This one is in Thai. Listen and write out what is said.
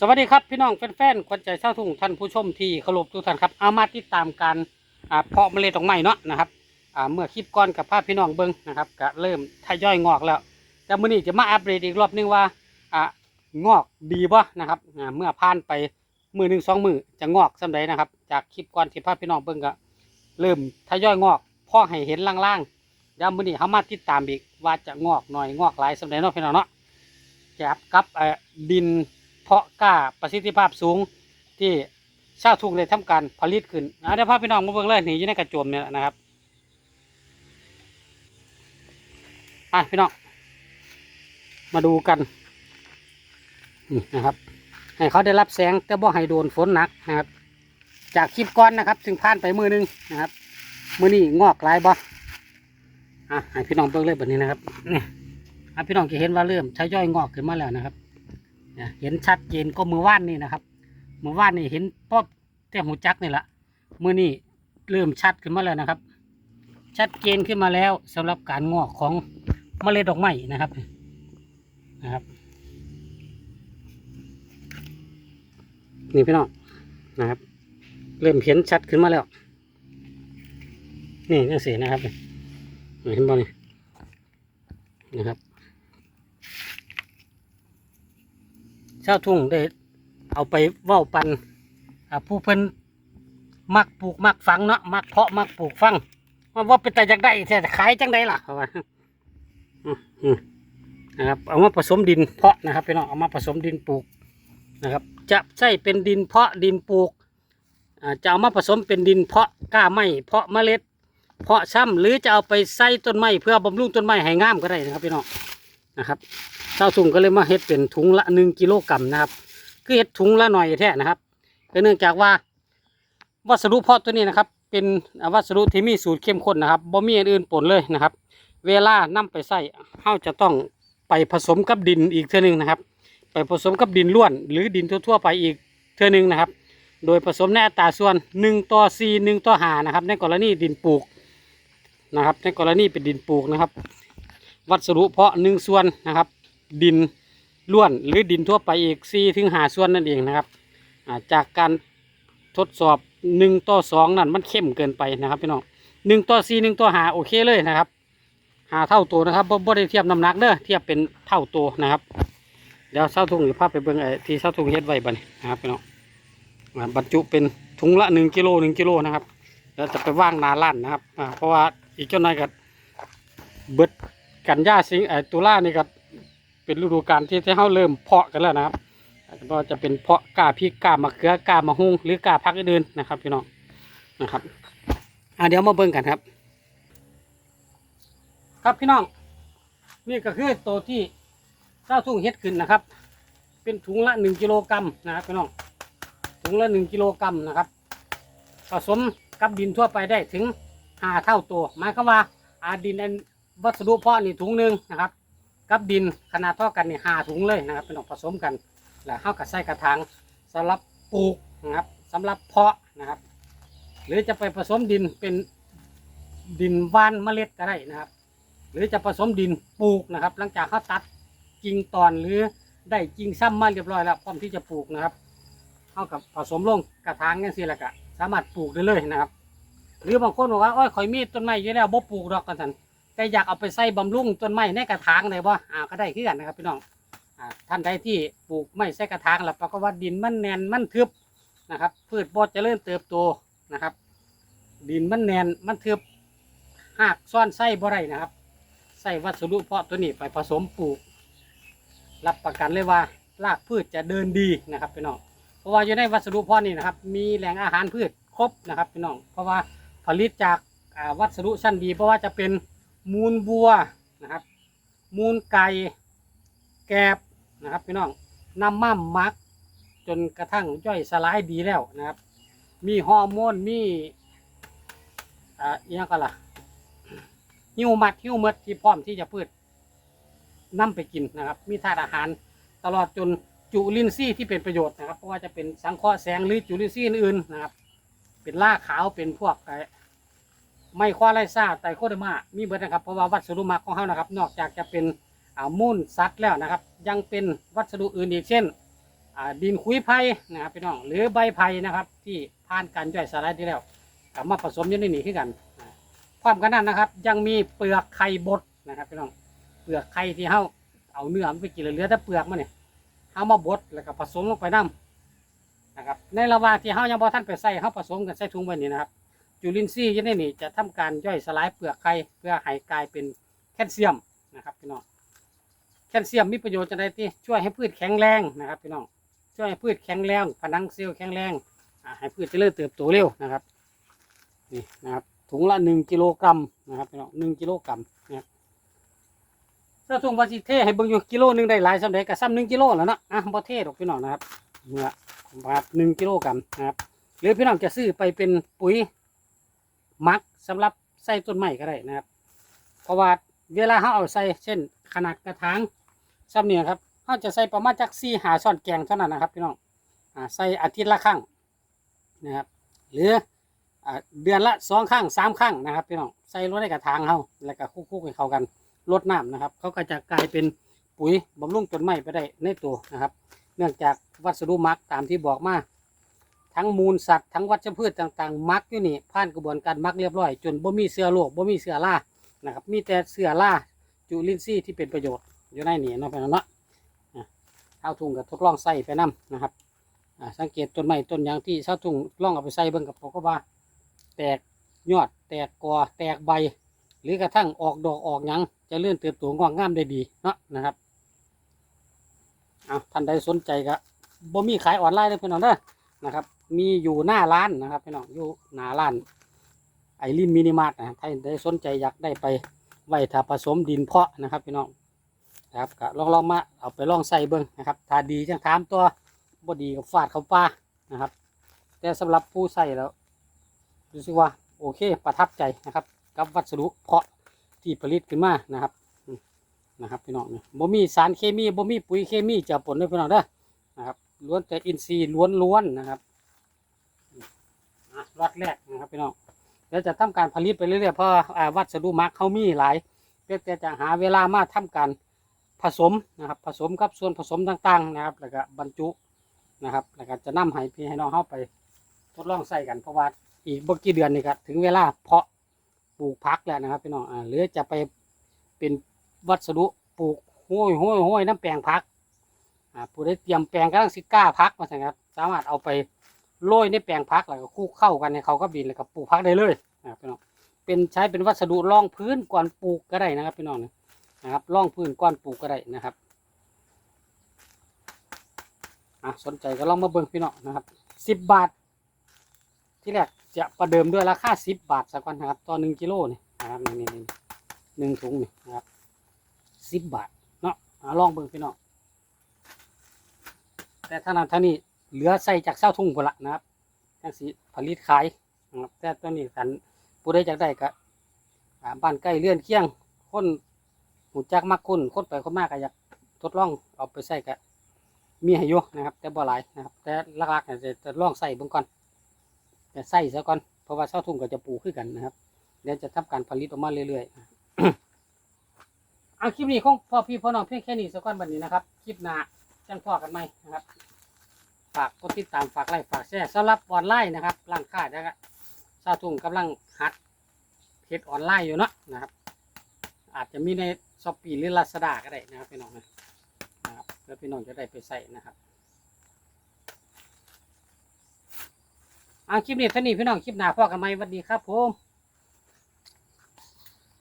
สวัสดีครับพี่น้องแฟนๆคนใจเช่าทุ่งท่านผู้ชมที่เคารพทุกท่านครับเอามาติดตามการเพาะเมล็ดดอกไม้เนาะนะครับเมื่อคลิปก่อนกับภาพพี่น้องเบิ้งนะครับก็เริ่มทยอยงอกแล้ว แต่มื้อนี้จะมาอัปเดตอีกรอบนึงว่าอ่างอกดีบ่นะครับเมื่อผ่านไปมือหนึ่งสองมือจะงอกสำใดนะครับ จากคลิปก่อนที่ภาพพี่น้องเบิ้งก็เริ่มทยอยงอกพ่อให้เห็นล่างๆเดี๋ยวมื้อนี้เขามาติดตามอีกว่าจะงอกหน่อยงอกหลายสำใดเนาะพี่น้องเนาะจับกับดิน เพาะกล้าประสิทธิภาพสูงที่ชาวทุ่งได้ทำการผลิตขึ้นอะเดี๋ยวพาพี่น้องมาเบิ่งเลยนี่อยู่ในกระโจมเนี่ยนะครับอะพี่น้องมาดูกันนี่นะครับ ให้เขาได้รับแสงแต่บ่ให้โดนฝนหนักนะครับ จากคลิปก้อนนะครับถึงผ่านไปมือหนึงนะครับ มือนี้งอกลายบ่อะให้พี่น้องเบิ่งเลยแบบนี้นะครับนี่อะพี่น้องจะเห็นว่าเริ่มใช้ย่อยงอกขึ้นมาแล้วนะครับ เนี่ยเห็นชัดเจนก็มือว่านนี่นะครับ มือว่านนี่เห็นป๊อบแต้มหูจักนี่แหละมือนี่เริ่มชัดขึ้นมาแล้วนะครับ ชัดเจนขึ้นมาแล้วสำหรับการงอกของเมล็ดดอกไม้นะครับนะครับ นี่พี่น้องนะครับ เริ่มเห็นชัดขึ้นมาแล้ว นี่นี่สินะครับเห็นบ่นี่นะครับ ชาวทุ่งได้เอาไปเว้าปันผู้เพิ่นมักปลูกมักฝังเนาะมักเพาะมักปลูกฟังว่าว่าเป็นแต่จังได้แต่ขายจังได้ล่ะเขาว่าอืมอืมนะครับเอามาผสมดินเพาะนะครับพี่น้องเอามาผสมดินปลูกนะครับ จะใช่เป็นดินเพาะดินปลูกจะเอามาผสมเป็นดินเพาะก้าไม้เพาะเมล็ด เพาะซ้ำหรือจะเอาไปใส่ต้นไม้เพื่อบำรุงต้นไม้ให้งามก็ได้นะครับพี่น้องนะครับ ชาวทุ่งก็เลยมาเฮ็ดเป็นถุงละหนึ่งกิโลกรัมนะครับ คือเฮ็ดถุงละหน่อยแท้นะครับก็เนื่องจากว่าวัสดุเพาะตัวนี้นะครับ เป็นวัสดุที่มีสูตรเข้มข้นนะครับบ่มีอื่นปนเลยนะครับ เวลานำไปใส่เฮาจะต้องไปผสมกับดินอีกเท่านึงนะครับ ไปผสมกับดินล้วน หรือดินทั่วๆไปอีกเท่านึงนะครับ โดยผสมในอัตราส่วน1ต่อ4 1ต่อ5นะครับ ในกรณีดินปลูกนะครับ ในกรณีเป็นดินปลูกนะครับ วัสดุเพาะหนึ่งส่วนนะครับ ดินล้วนหรือดินทั่วไปอีก4ถึง5ส่วนนั่นเองนะครับจากการทดสอบ 1 ต่อ 2 นั่นมันเข้มเกินไปนะครับพี่น้อง1ต่อ4 1ต่อ5โอเคเลยนะครับหาเท่าตัวนะครับบ่ได้เทียบน้ำหนักเด้อเทียบเป็นเท่าตัวนะครับเดี๋ยวเส้าถุงหรือภาพไปเบิ่งไอ้ที่เส้าถุงเฮ็ดไว้บัดนี้นะครับพี่น้องบรรจุเป็นถุงละ1กิโล1กิโลนะครับแล้วจะไปว่างนาล้านนะครับเพราะว่าอีกเจ้าหน่อยก็เบิดกันยาสิงไอตุลานี่ก็ เป็นฤดูกาลที่ที่เขาเริ่มเพาะกันแล้วนะครับก็จะเป็นเพาะกาพริกกามะเขือกามะฮุงหรือกาพักอื่นนะครับพี่น้องนะครับอะเดี๋ยวมาเบิ่งกันครับ ครับพี่น้อง นี่ก็คือตัวที่เจ้าทุ่งเฮ็ดขึ้นนะครับ เป็นถุงละหนึ่งกิโลกรัมนะครับพี่น้องถุงละหนึ่งกิโลกรัมนะครับผสมกับดินทั่วไปได้ถึงห้าเท่าตัวหมายความว่าอาดินอันวัสดุเพาะนี่ถุงหนึ่งนะครับ กับดินขนาดเท่ากันนี่หาถุงเลยนะครับเป็นออกผสมกัน แล้วเข้ากับใส่กระถางสำหรับปลูกนะครับสำหรับเพาะนะครับ หรือจะไปผสมดินเป็นดินว่านเมล็ดก็ได้นะครับ หรือจะผสมดินปลูกนะครับ หลังจากเขาตัดกิ่งตอนหรือได้กิ่งซ้ำมาเรียบร้อยแล้วพร้อมที่จะปลูกนะครับเข้ากับผสมลงกระถางนี่สิแหละก็สามารถปลูกได้เลยนะครับ หรือบางคนบอกว่าโอ้ยข่อยมีต้นไม้อยู่แล้วบ่ปลูกดอกกันสัน แต่อยากเอาไปใส่บำรุงต้นไม้ในกระถางได้บ่อ่าก็ได้คือกันนะครับพี่น้องอ่าท่านใดที่ปลูกไม้ใส่กระถางแล้วปรากฏว่าดินมันแน่นมันทึบนะครับ พืชบ่เจริญเติบโตนะครับ ดินมันแน่นมันทึบหากซ่อนไส้บ่ได้นะครับใส่วัสดุเพาะตัวนี้ไปผสมปลูก รับประกันเลยว่ารากพืชจะเดินดีนะครับพี่น้องเพราะว่าอยู่ในวัสดุเพาะนี่นะครับ มีแหล่งอาหารพืชครบนะครับพี่น้องเพราะว่าผลิตจากวัสดุชั้นดีเพราะว่าจะเป็น มูลวัวนะครับ มูลไก่แกบนะครับพี่น้องนำมาหมัก จนกระทั่งย่อยสลายดีแล้วนะครับ มีฮอร์โมนมีอ่าอหยังกันล่ะฮิวมัดฮิวเมดที่พร้อมที่จะพืชนำไปกินนะครับ มีธาตุอาหารตลอดจนจุลินทรีย์ที่เป็นประโยชน์นะครับเพราะว่าจะเป็นสังเคราะห์แสงหรือจุลินทรีย์อื่นๆนะครับ เป็นล่าขาวเป็นพวก ไม่คว้าไรซ่าไตโคเดอร์มามีเบิดนะครับเพราะว่าวัสดุหมักของเขานะครับ นอกจากจะเป็นมูลสัตว์แล้วนะครับ ยังเป็นวัสดุอื่นอีกเช่นดินคุยไผ่นะครับพี่น้องหรือใบไผ่นะครับ ที่ผ่านการย่อยสลายที่แล้วกลับมาผสมอยู่ในนี้ขึ้นกันอ่าพร้อมกันนั้นนะครับ ยังมีเปลือกไข่บดนะครับพี่น้องเปลือกไข่ที่เฮาเอาเนื้อมันไปกินเหลือแต่เปลือกมันเนี่ยเฮามาบดแล้วก็ผสมลงไปน้ำนะครับในระหว่างที่เฮายังบ่ทันไปใส่เฮาผสมกันใส่ถุงไว้นี่นะครับ จุลินทรีย์อยู่ในนี้จะทำการย่อยสลายเปลือกไข่เพื่อให้กลายเป็นแคลเซียมนะครับพี่น้องแคลเซียมมีประโยชน์จะได้ที่ช่วยให้พืชแข็งแรงนะครับพี่น้องช่วยให้พืชแข็งแรงผนังเซลล์แข็งแรงอ่าให้พืชเจริญเติบโตเร็วนะครับนี่นะครับถุงละหนึ่งกิโลกรัมนะครับพี่น้องหนึ่งกิโลกรัมนะครับถ้าถุงวาซิเทให้เบิ่งอยู่กิโลหนึงได้หลายสำเร็จกับซ้ำหนึ่งกิโลแล้วเนาะอะบ่เทหรอกพี่น้องนะครับเนี่ยครับหนึ่งกิโลกรัมนะครับหรือพี่น้องจะซื้อไปเป็นปุ๋ย มักสำหรับใส่ต้นไม้ก็ได้นะครับ เพราะว่าเวลาเขาเอาใส่เช่น ขนาดกระถางซ้ำเนี่ยครับเขาจะใส่ประมาณจักซี่หาช้อนแกงเท่านั้นนะครับพี่น้องอ่าใส่อาทิตย์ละครั้งนะครับหรืออ่าเดือนละสองครั้งสามครั้งนะครับพี่น้องใส่ลงในกระถางเขาแล้วก็คุกๆให้เข้ากันลดน้ำนะครับเขาก็จะกลายเป็นปุ๋ยบำรุงต้นไม้ไปได้ในตัวนะครับ เนื่องจากวัสดุมักตามที่บอกมา ทั้งมูลสัตว์ทั้งวัชพืชต่างๆ มักอยู่นี่ผ่านกระบวนการมักเรียบร้อย จนบ่มีเสือโรคบ่มีเสือล่านะครับมีแต่เสือล่าจุลินทรีย์ที่เป็นประโยชน์อยู่ในนี่เนาะพี่น้องเนาะอะชาวทุ่งก็ทดลองใส่ไปนํนะครับสังเกตต้นไม้ต้นยางที่ชาวทุ่งลองเอาไปใส่เบิ่งกับผมก็ว่า แตกยอดแตกกอแตกใบ หรือกระทั่งออกดอกออกหยังจะเลื่อนเติบโตงอกงามได้ดีเนาะนะครับเอาท่านใดสนใจก็บ่มีขายออนไลน์เลยพี่น้องเด้อนะครับ มีอยู่หน้าร้านนะครับพี่น้องอยู่หน้าร้านไอรินมินิมาร์ทนะถ้าได้สนใจอยากได้ไปไว้ถ้าผสมดินเพาะนะครับพี่น้องนะครับก็ลองลองมาเอาไปลองใส่เบิ้งนะครับถ้าดีจังถามตัวบ่ดีกับฟาดเขาป้านะครับ แต่สำหรับผู้ใส่แล้วรู้สึกว่าโอเคประทับใจนะครับ กับวัสดุเพาะที่ผลิตขึ้นมานะครับนะครับพี่น้องเนี่ยบ่มีสารเคมีบ่มีปุ๋ยเคมีจะปนด้วยพี่น้องเด้อนะครับล้วนแต่อินทรีย์ล้วนๆนะครับ อะรอดแรกนะครับพี่น้องเดี๋ยวจะทำการผลิตไปเรื่อยๆเพราะวัสดุมักเขามีหลายเพื่อจะหาเวลามาทำการผสมนะครับ ผสมกับส่วนผสมต่าง ๆ นะครับ แล้วก็บรรจุนะครับ แล้วก็จะนำให้พี่ให้น้องเข้าไปทดลองใส่กันเพราะว่าอีกบกี่เดือนนี่ครับถึงเวลาเพาะปลูกพักแล้วนะครับพี่น้องอ่าหรือจะไปเป็นวัสดุปลูกห้อยห้อยห้อยน้ำแปลงพักอ่าผู้ได้เตรียมแปลงกำลังสิก้าพักมาสิครับ สามารถเอาไป โรยในแปลงพักแล้วก็คลุกเข้ากันในเขาก็บินแล้วก็ปลูกพักได้เลยนะครับพี่น้องเป็นใช้เป็นวัสดุรองพื้นก่อนปลูกก็ได้นะครับพี่น้องนะครับรองพื้นก่อนปลูกก็ได้นะครับอะสนใจก็ลองมาเบิ่งพี่น้องนะครับสิบบาท ที่แรกจะประเดิมด้วยราคาสิบบาทสักวันนะครับต่อหนึ่งกิโลนี่นะครับนี่นี่นี่หนึ่งถุงนี่นะครับสิบบาทเนาะลองเบิ่งพี่น้องแต่ท่านั้นท่านี้ เหลือใส่จากเศร้าทุ่งพนละนะครับจังสีผลิตขายนะครับแต่ตัวนี้กันผู้ใดจากได้ก็บ้านใกล้เลื่อนเคียงคนหูจักมักคุณคนไปคนมากก็อยากทดลองเอาไปใส่ก็มีให้อยู่นะครับ แต่บ่หลายนะครับ แต่ลักๆเนี่ยจะจะลองใส่เบิ่งก่อนแต่ใส่ซะก่อนเพราะว่าเศร้าทุ่งก็จะปลูกขึ้นกันนะครับเดี๋ยวจะทำการผลิตออกมาเรื่อยๆเอาคลิปนี้ของพ่อพี่พ่อน้องเพียงแค่นี้สักก่อนบัดนี้นะครับ คลิปหน้าจังพ่อกันไหมนะครับ ฝากกดติดตามฝากไลค์ฝากแชร์สำหรับออนไลน์นะครับร่างค่ายนะครับซาทุ่งกำลังหัดเพจออนไลน์อยู่เนาะนะครับ อาจจะมีในช้อปปี้หรือลาซาด้าก็ได้นะครับพี่น้องนะครับแล้วพี่น้องจะได้ไปใส่นะครับอ่าคลิปนี้เท่านี้พี่น้องคลิปหน้าพ่อกันไหมสวัสดีครับผม